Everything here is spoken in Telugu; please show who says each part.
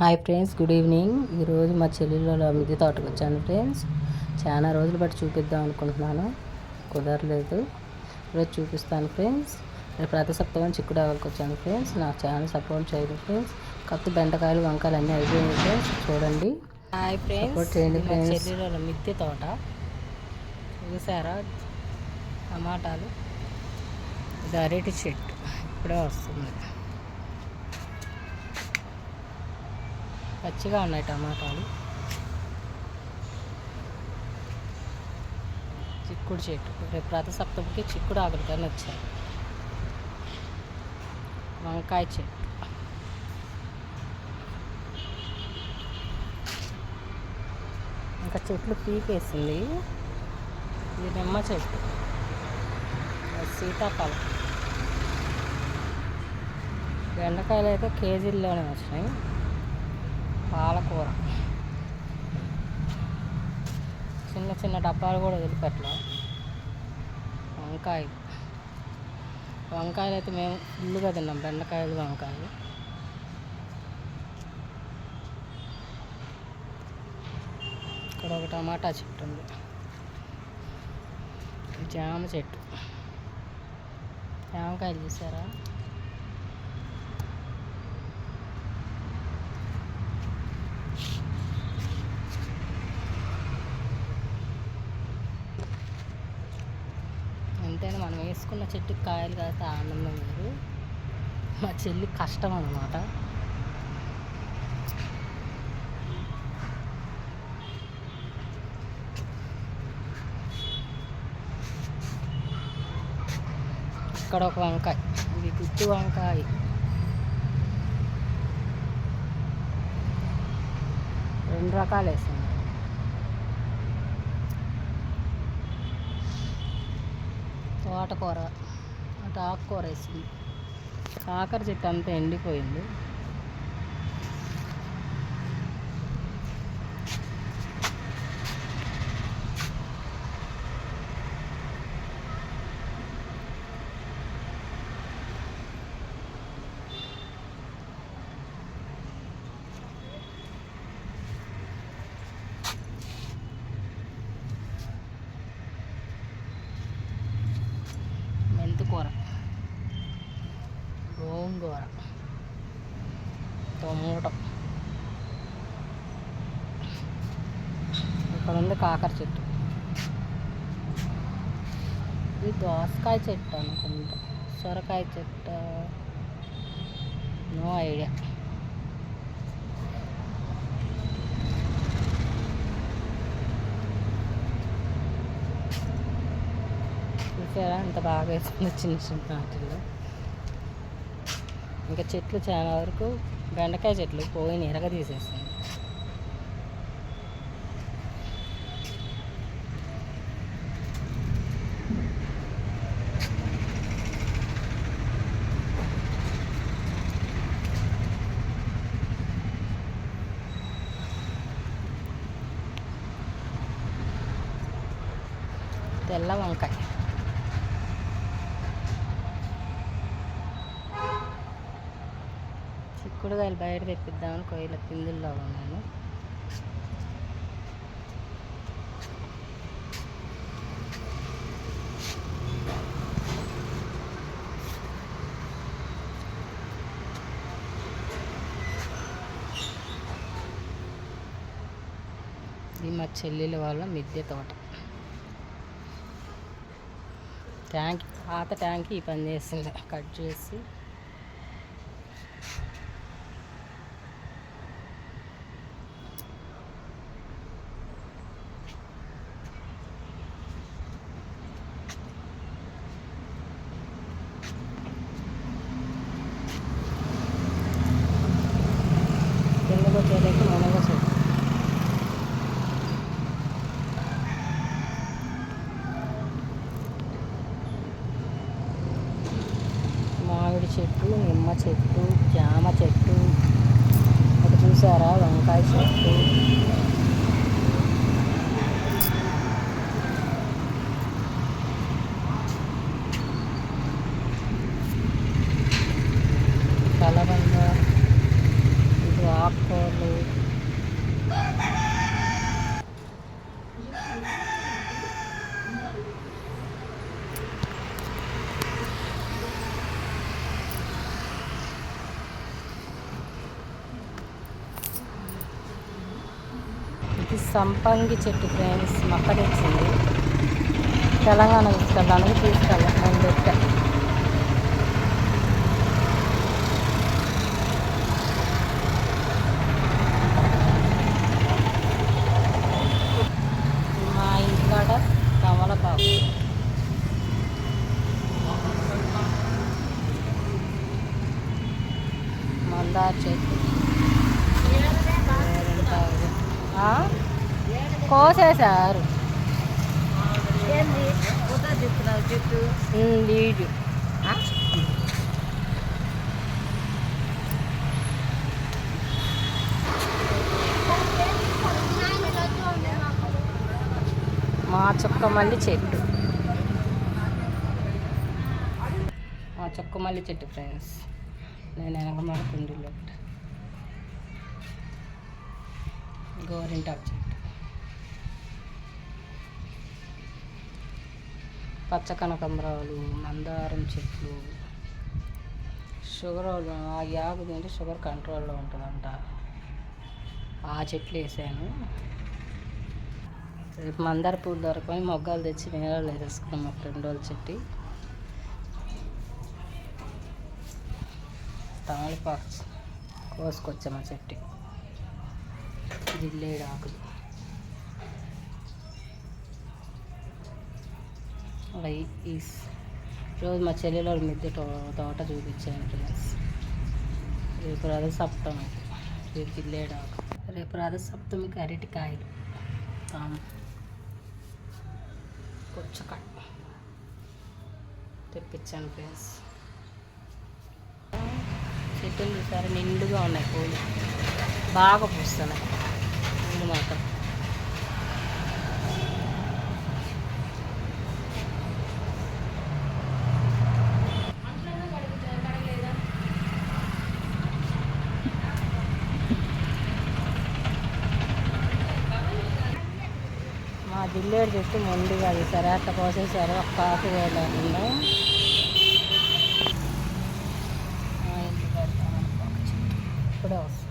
Speaker 1: Hi friends good evening. ఈరోజు మా చెల్లెళ్ళ మిద్దె తోటకు వచ్చాను ఫ్రెండ్స్. చాలా రోజులు బట్టి చూపిద్దాం అనుకుంటున్నాను. కుదరలేదు. ఈరోజు చూపిస్తాను ఫ్రెండ్స్. రేపు రథసప్తమని చిక్కుడు ఆవులకు వచ్చాను ఫ్రెండ్స్. నాకు చాలా సపోర్ట్ చేయండి ఫ్రెండ్స్. కాకపోతే బెండకాయలు వంకాయలు అన్నీ అయిపోయినాయి ఫ్రెండ్స్. చూడండి.
Speaker 2: Hi friends.
Speaker 1: Support చేయండి.
Speaker 2: చెల్లెల మిద్దె తోట. చూసారా? టమాటాలు. ఇది అరటి చెట్టు. ఇప్పుడే వస్తుంది. పచ్చిగా ఉన్నాయి టమాటాలు. చిక్కుడు చెట్టు. రేపు రథ సప్తమికి చిక్కుడు ఆకులు వచ్చాయి వంకాయ చెట్టు. ఇంకా చెట్లు పీకేసింది. ఇది నిమ్మ చెట్టు. సీతాఫలం. బెండకాయలు అయితే కేజీల్లోనే వచ్చినాయి. పాలకూర. చిన్న చిన్న డబ్బాలు కూడా వదిలిపెట్టలే. వంకాయ వంకాయలు. అయితే మేము ఫుల్గా తిన్నాం బెండకాయలు వంకాయలు. ఇక్కడ ఒక టమాటా చెట్టు ఉంది. జామ చెట్టు. జామకాయలు చూసారా? కోసుకున్న చెట్టుకి కాయలు కాస్తే ఆనందం వేరు మా చెల్లి కష్టం అన్నమాట. ఇక్కడ ఒక వంకాయ ఇది గుత్తి వంకాయ. రెండు రకాలు వేసింది తోటకూర అటు ఆకుకూర వేసింది. కాకర చెట్టు అంతా ఎండిపోయింది. గోంగూర టమోటో ఇక్కడ ఉంది కాకర చెట్టు ఇది దోసకాయ చెట్టు అనుకుంటా సొరకాయ చెట్టు నో ఐడియా చూసారా ఎంత బాగా వేసిందో చిన్న చిన్న వాటిల్లో ఇంకా చెట్లు చాలా వరకు బెండకాయ చెట్లు పోయిన ఎరగ తీసేస్తాయి తెల్ల వంకాయ. చిక్కుడుగాయలు బయట తెప్పిద్దామని కొయ్యల పిందుల్లో ఉన్నాను. ఇది మా చెల్లెల వాళ్ళ మిద్దె తోట. ట్యాంక్ పాత ట్యాంక్ ఈ పని చేసింది. కట్ చేసి మామిడి చెట్టు నిమ్మ చెట్టు జామ చెట్టు. ఒకటి చూసారా? వంకాయ చెట్టు. ఇది సంపంగి చెట్టు ఫ్రెండ్స్ మొక్క తెలంగాణ తీసుకెళ్ళడానికి తీసుకెళ్ళాను నేను పెట్టా మా ఇంటికాడ కమలపాకు మందార చెట్టు గోరింటాకు. ఆ? కోసేశారు. మా చుక్క మల్లి చెట్టు. మా చుక్క మల్లి చెట్టు ఫ్రెండ్స్ నేను కుండీలో పెట్టా. గోరింటాకు చెట్టు పచ్చ కనకంబరాలు మందారం చెట్లు షుగర్ ఆ యాగు తింటే షుగర్ కంట్రోల్లో ఉంటుందంట. ఆ చెట్లు వేసాను. రేపు మందార పూలు దొరకపోయి మొగ్గాలు తెచ్చి నీళ్ళు వేసేసుకున్నాం మా ఫ్రెండ్ వాళ్ళ చెట్టు. తమలపాకు కోసుకొచ్చాము ఆ చెట్టు. జిల్లేడు ఆకులు. రైస్ రోజు మా చెల్లెలో మిద్దె తోట చూపించాను ఫ్రెండ్స్ రేపు రథ సప్తమి రేపు జిల్లేడాకు. రేపు రథ సప్తమికి అరటికాయలు తాము. పుచ్చకాయ తెప్పించాను ఫ్రెండ్స్ చెట్టులు చూసారు? నిండుగా ఉన్నాయి పూలు. బాగా పూస్తున్నాయి. పూలు మాత్రం. మా చుట్టూ ముందుగా అది తీసారు అట్లా కోసేసారు ఒక్క ఆకు పెడతాం ఇప్పుడే వస్తుంది.